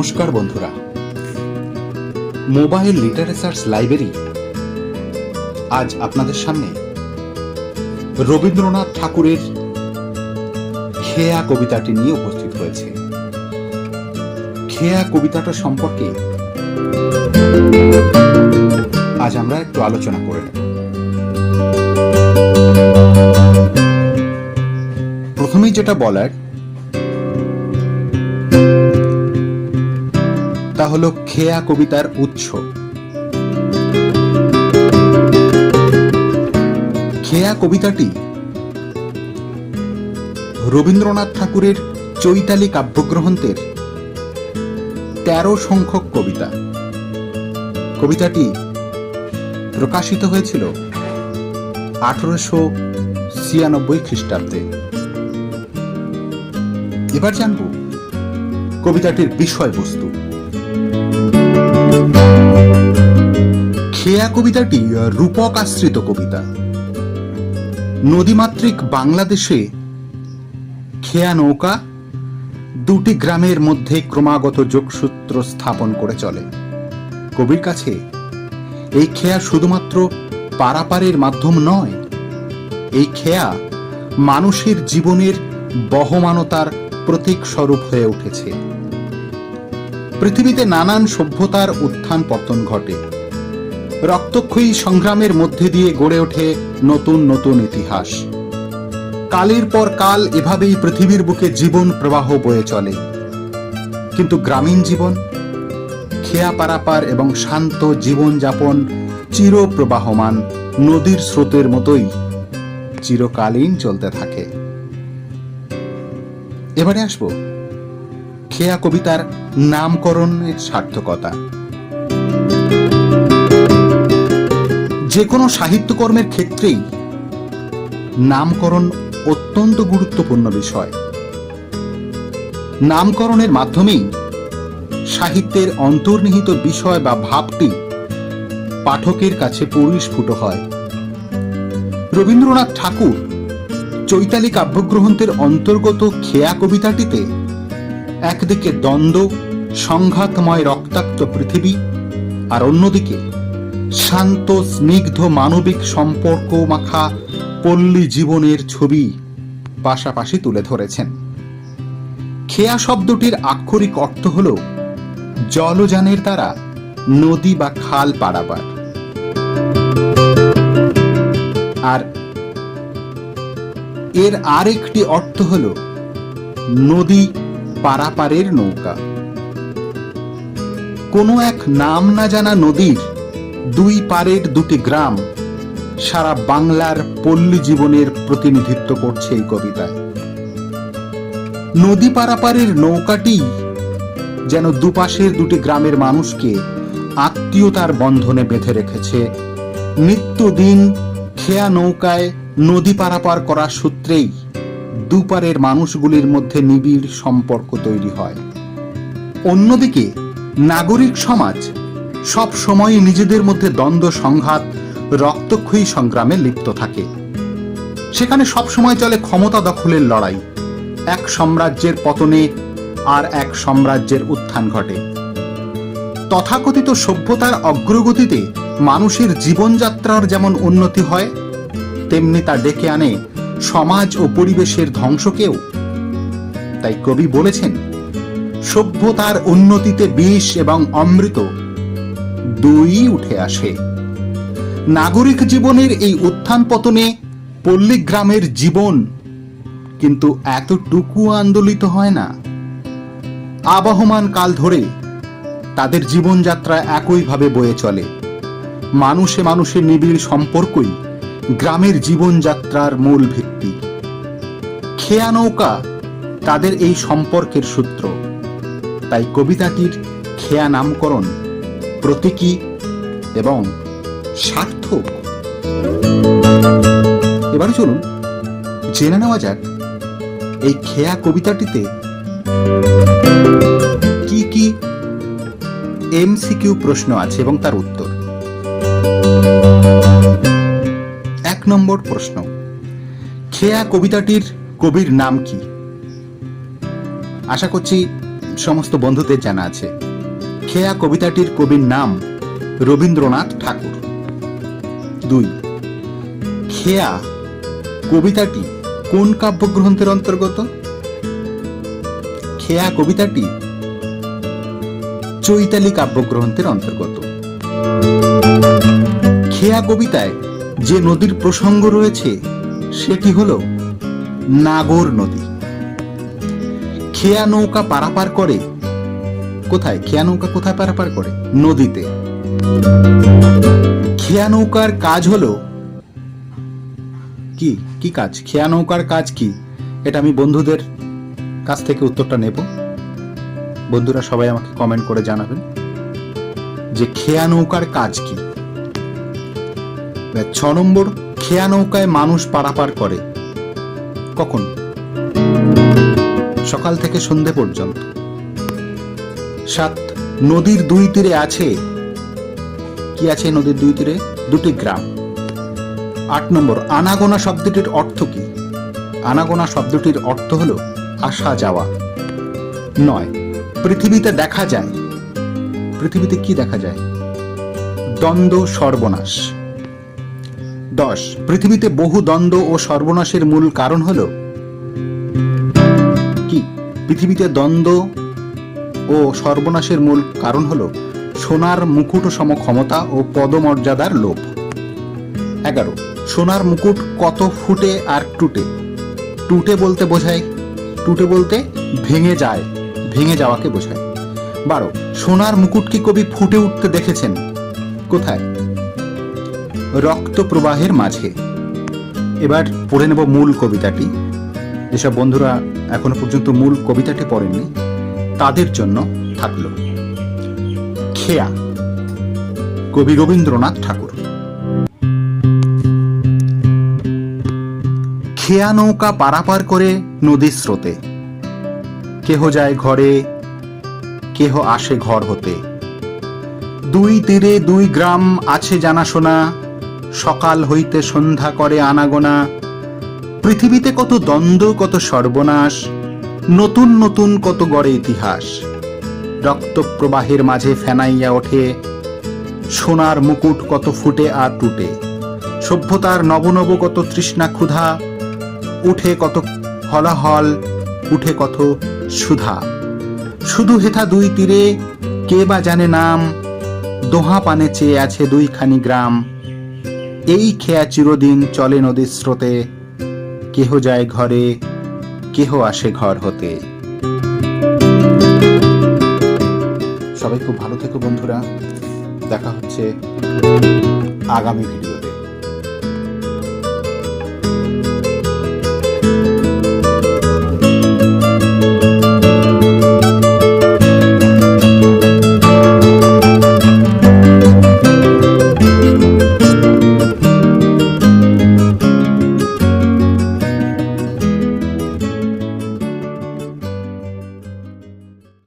নমস্কার বন্ধুরা। Mobile literatures library, আজ আপনাদের সামনে রবীন্দ্রনাথ ঠাকুরের খেয়া কবিতাটি নিয়ে উপস্থিত হয়েছে। খেয়া কবিতাটা সম্পর্কে আজ আমরা একটু আলোচনা করে নেব। প্রথমেই যেটা বলার তা হলো খেয়া কবিতার উৎস। খেয়া কবিতাটি রবীন্দ্রনাথ ঠাকুরের চৈতালি কাব্যগ্রন্থের তেরো সংখ্যক কবিতা। কবিতাটি প্রকাশিত হয়েছিল আঠারোশো ছিয়ানব্বই খ্রিস্টাব্দে। এবার জানব কবিতাটির বিষয়বস্তু। খেয়া কবিতাটি রূপক আশ্রিত কবিতা। নদীমাতৃক বাংলাদেশে খেয়া নৌকা দুটি গ্রামের মধ্যে ক্রমাগত যোগসূত্র স্থাপন করে চলে। কবির কাছে এই খেয়া শুধুমাত্র পারাপারের মাধ্যম নয়, এই খেয়া মানুষের জীবনের বহমানতার প্রতীক স্বরূপ হয়ে উঠেছে। পৃথিবীতে নানান সভ্যতার উত্থান পতন ঘটে। রক্তক্ষয়ী সংগ্রামের মধ্যে দিয়ে গড়ে ওঠে নতুন নতুন ইতিহাস। কালের পর কাল এভাবেই পৃথিবীর বুকে জীবন প্রবাহ বয়ে চলে। কিন্তু গ্রামীণ জীবন, খেয়া পারাপার এবং শান্ত জীবনযাপন চির প্রবাহমান নদীর স্রোতের মতোই চিরকালীন চলতে থাকে। এবারে আসব খেয়া কবিতার নামকরণের সার্থকতা। যে কোনো সাহিত্যকর্মের ক্ষেত্রেই নামকরণ অত্যন্ত গুরুত্বপূর্ণ বিষয়। নামকরণের মাধ্যমেই সাহিত্যের অন্তর্নিহিত বিষয় বা ভাবটি পাঠকের কাছে পরিস্ফুট হয়। রবীন্দ্রনাথ ঠাকুর চৈতালি কাব্যগ্রন্থের অন্তর্গত খেয়া কবিতাটিতে একদিকে দ্বন্দ্ব, সংঘাতময় রক্তাক্ত পৃথিবী, আর অন্যদিকে শান্ত, স্নিগ্ধ মানবিক সম্পর্ক মাখা পল্লী জীবনের ছবি পাশাপাশি তুলে ধরেছেন। খেয়া শব্দটির আক্ষরিক অর্থ হল জলযানের দ্বারা নদী বা খাল পারাবার আর এর আরেকটি অর্থ হল নদী পারাপারের নৌকা। কোনো এক নাম না জানা নদীর দুই পারের দুটি গ্রাম সারা বাংলার পল্লী জীবনের প্রতিনিধিত্ব করছে এই কবিতায়। নদী পারাপারের নৌকাটি যেন দুপাশের দুটি গ্রামের মানুষকে আত্মীয়তার বন্ধনে বেঁধে রেখেছে। নিত্যদিন খেয়া নৌকায় নদী পারাপার করার সূত্রেই দুপারের মানুষগুলির মধ্যে নিবিড় সম্পর্ক তৈরি হয়। অন্যদিকে, নাগরিক সমাজ সব সময় নিজেদের মধ্যে দ্বন্দ্ব, সংঘাত, রক্তক্ষয়ী সংগ্রামে লিপ্ত থাকে। সেখানে সব সময় চলে ক্ষমতা দখলের লড়াই। এক সাম্রাজ্যের পতনে আর এক সাম্রাজ্যের উত্থান ঘটে। তথাকথিত সভ্যতার অগ্রগতিতে মানুষের জীবনযাত্রার যেমন উন্নতি হয়, তেমনি তা ডেকে আনে সমাজ ও পরিবেশের ধ্বংসকেও। তাই কবি বলেছেন, সভ্যতার উন্নতিতে বিষ এবং অমৃত দুই উঠে আসে। নাগরিক জীবনের এই উত্থান পতনে পল্লীগ্রামের জীবন কিন্তু এতটুকু আন্দোলিত হয় না। আবহমান কাল ধরে তাদের জীবনযাত্রা একইভাবে বয়ে চলে। মানুষে মানুষের নিবিড় সম্পর্কই গ্রামের জীবনযাত্রার মূল ভিত্তি। খেয়া নৌকা তাদের এই সম্পর্কের সূত্র। তাই কবিতাটির খেয়া নামকরণ প্রতীকী এবং সার্থক। এবারে চলুন, জেনে নেওয়া যাক এই খেয়া কবিতাটিতে কি কি এমসিকিউ প্রশ্ন আছে এবং তার উত্তর। এক নম্বর প্রশ্ন। খেয়া কবিতাটির কবির নাম কি? আশা করছি সমস্ত বন্ধুদের জানা আছে। খেয়া কবিতাটির কবির নাম রবীন্দ্রনাথ ঠাকুর। দুই, খেয়া কবিতাটি কোন কাব্যগ্রন্থের অন্তর্গত? খেয়া কবিতাটি চৈতালি কাব্যগ্রন্থের অন্তর্গত। খেয়া কবিতায় যে নদীর প্রসঙ্গ রয়েছে, সেটি হল নাগর নদী। খেয়া নৌকা পারাপার করে, কোথায়? খেয়া নৌকা কোথায় পারাপার করে? নদীতে। খেয়া নৌকার কাজ হলো, কি? কি কাজ? খেয়া নৌকার কাজ কি? এটা আমি বন্ধুদের কাছ থেকে উত্তরটা নেব। বন্ধুরা সবাই আমাকে কমেন্ট করে জানাবেন যে খেয়া নৌকার কাজ কি? ছ নম্বর, খেয়া নৌকায় মানুষ পারাপার করে। কখন? সকাল থেকে সন্ধে পর্যন্ত। সাত, নদীর দুই তীরে আছে। কি আছে নদীর দুই তীরে? দুটি গ্রাম। আট নম্বর, আনাগোনা শব্দটির অর্থ কি? আনাগোনা শব্দটির অর্থ হলো আসা যাওয়া। নয়, পৃথিবীতে দেখা যায়। পৃথিবীতে কি দেখা যায়? দ্বন্দ্ব, সর্বনাশ। দশ। পৃথিবীতে বহু দ্বন্দ্ব ও সর্বনাশের মূল কারণ হলো কি? পৃথিবীতে দ্বন্দ্ব ও সর্বনাশের মূল কারণ হলো সোনার মুকুট সম ক্ষমতা ও পদমর্যাদার লোভ। এগারো। সোনার মুকুট কত ফুটে আর টুটে? টুটে বলতে বোঝায়, টুটে বলতে ভেঙে যায়, ভেঙে যাওয়াকে বোঝায়। বারো। সোনার মুকুট কি কবি ফুটে উঠতে দেখেছেন? কোথায়? রক্ত প্রবাহের মাঝে। এবার পড়ে নেব মূল কবিতাটি। যেসব বন্ধুরা এখনও পর্যন্ত মূল কবিতাটি পড়েননি, তাদের জন্য থাকল খেয়া। কবি রবীন্দ্রনাথ ঠাকুর। খেয়া নৌকা পারাপার করে নদীর স্রোতে। কেহ যায় ঘরে, কেহ আসে ঘর হতে। দুই তীরে দুই গ্রাম আছে জানাশোনা সকাল হইতে সন্ধ্যা করে আনাগোনা। পৃথিবীতে কত দ্বন্দ্ব, কত সর্বনাশ, নতুন নতুন কত গড়ে ইতিহাস। রক্ত প্রবাহের মাঝে ফেনাইয়া ওঠে, সোনার মুকুট কত ফুটে আর টুটে, সভ্যতার নবনব কত তৃষ্ণা ক্ষুধা, উঠে কত হলাহল, উঠে কত সুধা। শুধু হেথা দুই তীরে, কে বা জানে নাম দোহা পানে চেয়ে আছে দুইখানি গ্রাম। এই খেয়া চিরদিন চলে নদীর স্রোতে। কেহ যায় ঘরে, কেহ আসে ঘর হতে। সবাই খুব ভালো থেকো বন্ধুরা। দেখা হচ্ছে আগামী ভিডিও